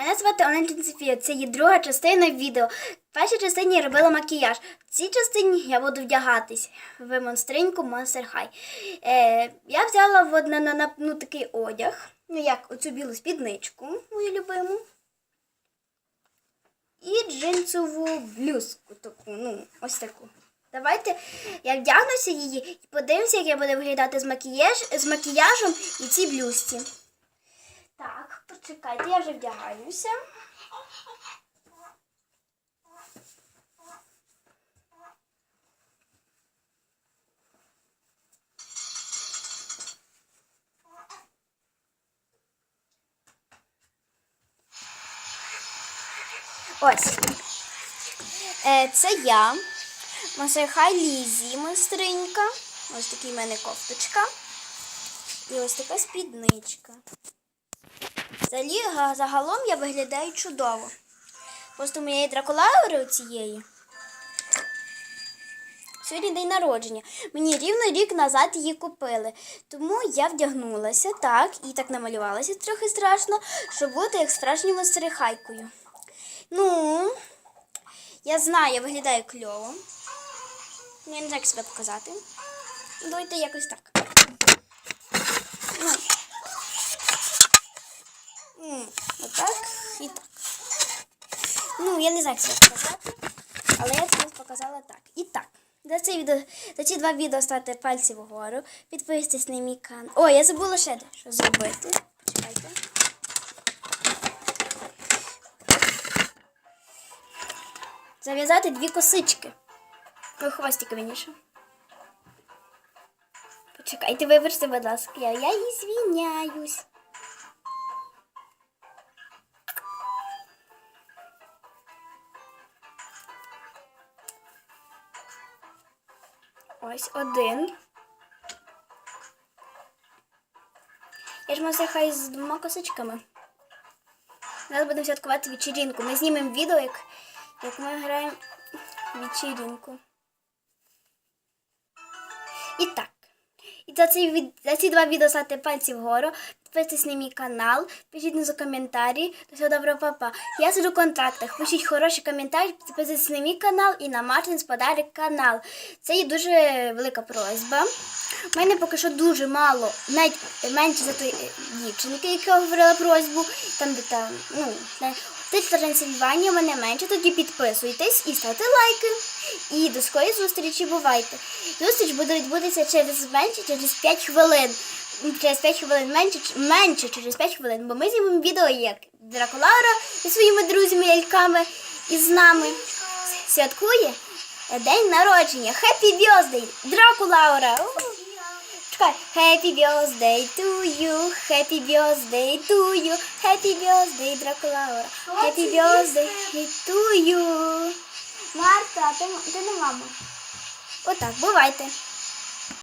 Мене звати Олена Софія. Це є друга частина відео. В першій частині я робила макіяж. В цій частині я буду вдягатись в монстриньку Monster High. Е, я взяла в одне на, на ну, такий одяг, ну як оцю білу спідничку, мою любиму. І джинсову блюзку таку, ну, ось таку. Давайте я вдягнуся її і подивимося, як я буду виглядати з, макіяж, з макіяжем і цій блюзці. Почекайте, я вже вдягаюся. Ось. Е, це я. Масерхай Лізі майстринька. Ось такий в мене кофточка. І ось така спідничка. Взагалі, загалом я виглядаю чудово. Просто моєї дракулаури цієї. Сьогодні день народження. Мені рівно рік назад її купили. Тому я вдягнулася так і так намалювалася трохи страшно, щоб бути як справжньою мастерихайкою. Ну, я знаю, я виглядаю кльово. Я не як себе показати. Ну, Давайте якось так. Ну. М, Отак і так. Ну, я не знаю, як себе показати, але я це показала так. І так. За, це відео, за ці два відео ставте пальці вгору, підписуйтесь на мій канал. О, я забула ще що зробити. Почекайте. Зав'язати дві косички. Ой, хвостик виніше. Почекайте, вибачте, будь ласка, я, я і звіняюсь. Ось один. Я ж мався хай з двома косичками. Зараз будемо святкувати вечірінку. Ми знімемо відео, як, як ми граємо вечірінку. І так. І за, цей, за ці два відео ставте пальці вгору, підписуйтесь на мій канал, пишіть внизу коментарі. До всього доброго, папа. Я сиджу в контактах. Пишіть хороші коментарі, підписуйтесь на мій канал і на Мартинс подарок канал. Це є дуже велика просьба. У мене поки що дуже мало, навіть менше за тої е, дівчинки, яка говорила просьбу. Там, де там, ну, Тут Трансильванія мене менше, тоді підписуйтесь і ставте лайки. І до скорої зустрічі бувайте. Зустріч буде відбутися через менше, через 5 хвилин. Через 5 хвилин менше, менше через 5 хвилин, бо ми знімемо відео як Дракулаура зі своїми друзями ляльками і з нами святкує день народження. Happy birthday! Дракулаура! Чекай. Happy birthday to you, happy birthday to you, happy birthday, Дракулаура. Happy birthday to you. Марта, ти, ти не мама. Отак, бувайте.